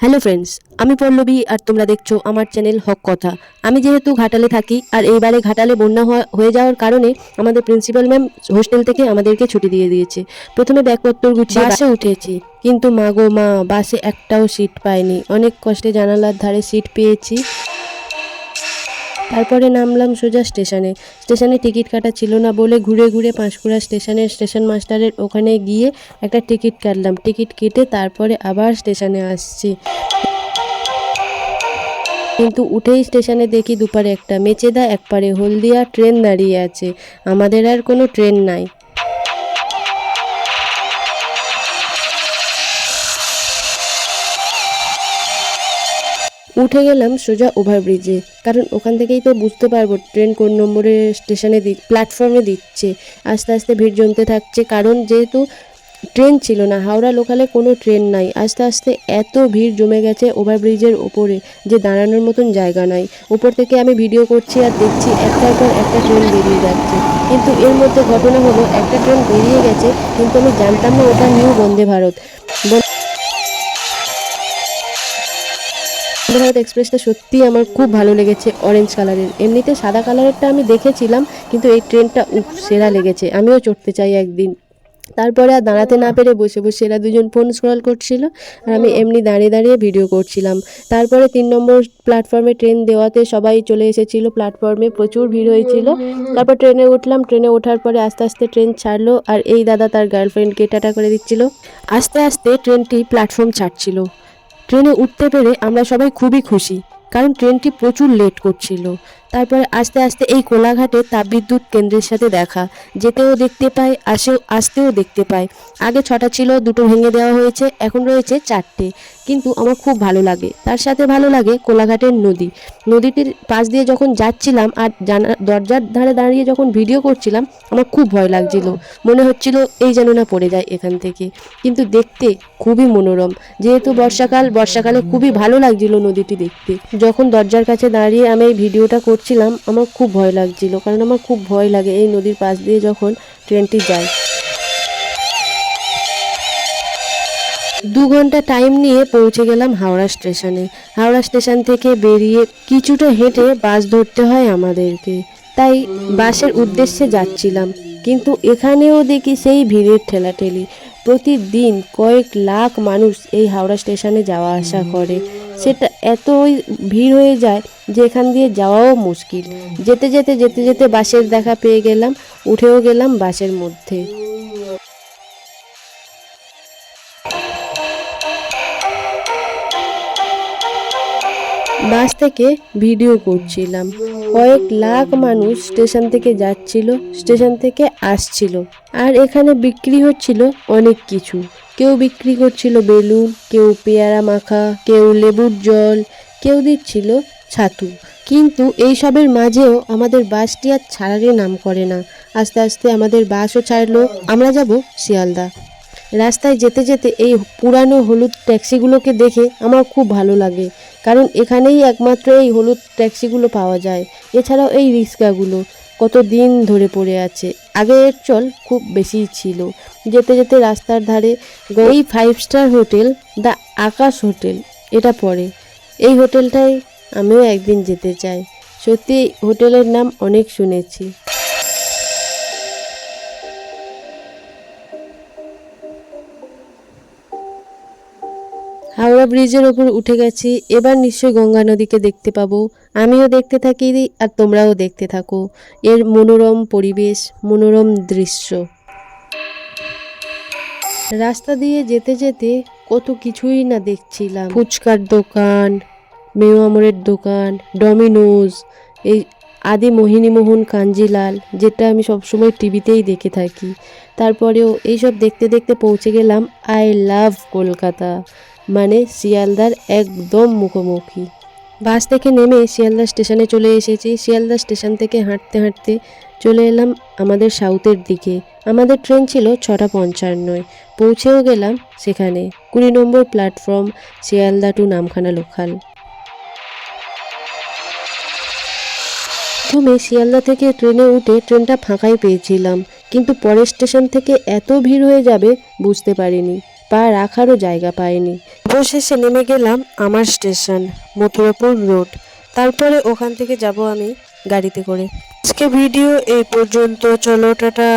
Hello friends আমি পল্লবী আর তোমরা দেখছ আমার চ্যানেল হক কথা। আমি যেহেতু ঘাটালে থাকি আর এইবারে ঘাটালে বন্যা হওয়া- হয়ে যাওয়ার কারণে আমাদের প্রিন্সিপাল ম্যাম হোস্টেল থেকে আমাদেরকে ছুটি দিয়ে দিয়েছে। প্রথমে ব্যাগপত্র গুছিয়ে বাসে উঠেছি। কিন্তু মা গো মা বাসে একটাও সিট পায়নি অনেক কষ্টে জানালার ধারে সিট পেয়েছি। তারপরে নামলাম সোজা স্টেশনে। স্টেশনে টিকিট কাটা ছিল না বলে ঘুরে ঘুরে পাঁশকুড়া স্টেশনের স্টেশন মাস্টারের ওখানে গিয়ে একটা টিকিট কাটলাম। টিকিট কেটে তারপরে আবার স্টেশনে আসছি। কিন্তু উঠেই স্টেশনে দেখি দুপারে একটা। মেচেদা একপারে হলদিয়া ট্রেন দাঁড়িয়ে আছে। আমাদের আর কোনো ট্রেন নাই। উঠে গেলাম সোজা ওভারব্রিজে কারণ ওখান থেকেই তো বুঝতে পারব ট্রেন কোন নম্বরে স্টেশনে দি প্ল্যাটফর্মে দিচ্ছে। আস্তে আস্তে ভিড় জমতে থাকছে। কারণ যেহেতু ট্রেন ছিল না, হাওড়া লোকালে কোনো ট্রেন নাই। আস্তে আস্তে এত ভিড় জমে গেছে ওভারব্রিজের ওপরে যে দাঁড়ানোর মতন জায়গা নাই। উপর থেকে আমি ভিডিও করছি আর দেখছি একটার পর একটা ট্রেন বেরিয়ে যাচ্ছে। কিন্তু এর মধ্যে ঘটনা হলো, একটা ট্রেন বেরিয়ে গেছে, কিন্তু আমি জানতাম না ওটা নিউ বন্দে ভারত। বন্দে ভারত এক্সপ্রেসটা সত্যিই আমার খুব ভালো লেগেছে অরেঞ্জ কালারের এমনিতে সাদা কালারেরটা আমি দেখেছিলাম কিন্তু এই ট্রেনটা উফ সেরা লেগেছে। আমিও চড়তে চাই একদিন। তারপরে আর দাঁড়াতে না পেরে বসে বসে এরা দুজন ফোন স্ক্রল করছিল আর আমি এমনি দাঁড়িয়ে দাঁড়িয়ে ভিডিও করছিলাম। তারপরে তিন নম্বর প্ল্যাটফর্মে ট্রেন দেওয়াতে সবাই চলে এসেছিল প্ল্যাটফর্মে প্রচুর ভিড় হয়েছিল। তারপর ট্রেনে উঠলাম ট্রেনে ওঠার পরে আস্তে আস্তে ট্রেন ছাড়লো আর এই দাদা তার গার্লফ্রেন্ডকে টাটা করে দিচ্ছিল। আস্তে আস্তে ট্রেনটি প্ল্যাটফর্ম ছাড়ছিল। ট্রেনে উঠতে পেরে আমরা সবাই খুবই খুশি কারণ ট্রেনটি প্রচুর লেট করছিল। তারপরে আস্তে আস্তে এই কোলাঘাটে তাপবিদ্যুৎ কেন্দ্রের সাথে দেখা। যেতেও দেখতে পাই, আসেও, আসতেও দেখতে পাই। আগে ছটা ছিল, দুটো ভেঙে দেওয়া হয়েছে, এখন রয়েছে চারটে। কিন্তু আমার খুব ভালো লাগে। তার সাথে ভালো লাগে কোলাঘাটের নদী। নদীটির পাশ দিয়ে যখন যাচ্ছিলাম আর জানা, দরজার ধারে দাঁড়িয়ে যখন ভিডিও করছিলাম, আমার খুব ভয় লাগছিল। মনে হচ্ছিল এই যেন না পড়ে যায় এখান থেকে। কিন্তু দেখতে খুবই মনোরম। যেহেতু বর্ষাকাল, বর্ষাকালে খুবই ভালো লাগছিল নদীটি দেখতে। যখন দরজার কাছে দাঁড়িয়ে আমি এই ভিডিওটা করছিলাম, আমার খুব ভয় লাগছিল। কারণ আমার খুব ভয় লাগে এই নদীর পাশ দিয়ে যখন ট্রেনটি যায়। দু ঘণ্টা টাইম নিয়ে পৌঁছে গেলাম হাওড়া স্টেশনে। হাওড়া স্টেশন থেকে বেরিয়ে কিছুটা হেঁটে বাস ধরতে হয় আমাদেরকে। তাই বাসের উদ্দেশ্যে যাচ্ছিলাম। কিন্তু এখানেও দেখি সেই ভিড়ের ঠেলাঠেলি। প্রতিদিন কয়েক লাখ মানুষ এই হাওড়া স্টেশনে যাওয়া আসা করে। সেটা এতই ভিড় হয়ে যায় যে এখান দিয়ে যাওয়াও মুশকিল। যেতে যেতে যেতে যেতে বাসের দেখা পেয়ে গেলাম, উঠেও গেলাম বাসের মধ্যে। বাস থেকে ভিডিও করছিলাম। কয়েক লাখ মানুষ স্টেশন থেকে যাচ্ছিল, স্টেশন থেকে আসছিল। আর এখানে বিক্রি হচ্ছিল অনেক কিছু। কেউ বিক্রি করছিল বেলুন, কেউ পেয়ারা মাখা, কেউ লেবুর জল, কেউ দিচ্ছিল ছাতু। কিন্তু এই সবের মাঝেও আমাদের বাসটি আর ছাড়ারই নাম করে না। আস্তে আস্তে আমাদের বাসও ছাড়লো। আমরা যাব শিয়ালদা। রাস্তায় যেতে যেতে এই পুরানো হলুদ ট্যাক্সিগুলোকে দেখে আমার খুব ভালো লাগে। কারণ এখানেই একমাত্র এই হলুদ ট্যাক্সিগুলো পাওয়া যায়। এছাড়াও এই রিক্সাগুলো কত দিন ধরে পড়ে আছে। আগে এর চল খুব বেশি ছিল। যেতে যেতে রাস্তার ধারে এই five star hotel, the Akash hotel, এটা পড়ে। এই হোটেলটায় আমিও একদিন যেতে চাই। সত্যি হোটেলের নাম অনেক শুনেছি। হাওড়া ব্রিজের ওপর উঠে গেছি। এবার নিশ্চয়ই গঙ্গা নদীকে দেখতে পাবো। আমিও দেখতে থাকি আর তোমরাও দেখতে থাকো। এর মনোরম পরিবেশ, মনোরম দৃশ্য। রাস্তা দিয়ে যেতে যেতে কত কিছুই না দেখছিলাম। ফুচকার দোকান, মেও আমরের দোকান, ডমিনোজ, এই আদি মোহিনীমোহন কাঞ্জিলাল, যেটা আমি সবসময় টিভিতেই দেখে থাকি। তারপরেও এইসব দেখতে দেখতে পৌঁছে গেলাম আই লাভ কলকাতা। মানে শিয়ালদার একদম মুখোমুখি। বাস থেকে নেমে শিয়ালদা স্টেশনে চলে এসেছি। শিয়ালদা স্টেশন থেকে হাঁটতে হাঁটতে চলে এলাম আমাদের সাউথের দিকে। আমাদের ট্রেন ছিল ছটা পঞ্চান্নয় পৌঁছেও গেলাম সেখানে। কুড়ি নম্বর platform, Sealdah to Namkhana local. প্রথমে শিয়ালদা থেকে ট্রেনে উঠে ট্রেনটা ফাঁকাই পেয়েছিলাম, কিন্তু পরের স্টেশন থেকে এত ভিড় হয়ে যাবে বুঝতে পারিনি। পা রাখারও জায়গা পাইনি। অবশেষে নেমে গেলাম আমার স্টেশন, মথুরাপুর রোড। তারপরে ওখান থেকে যাব আমি গাড়িতে করে। আজকে ভিডিও এই পর্যন্ত। চলো, টাটা।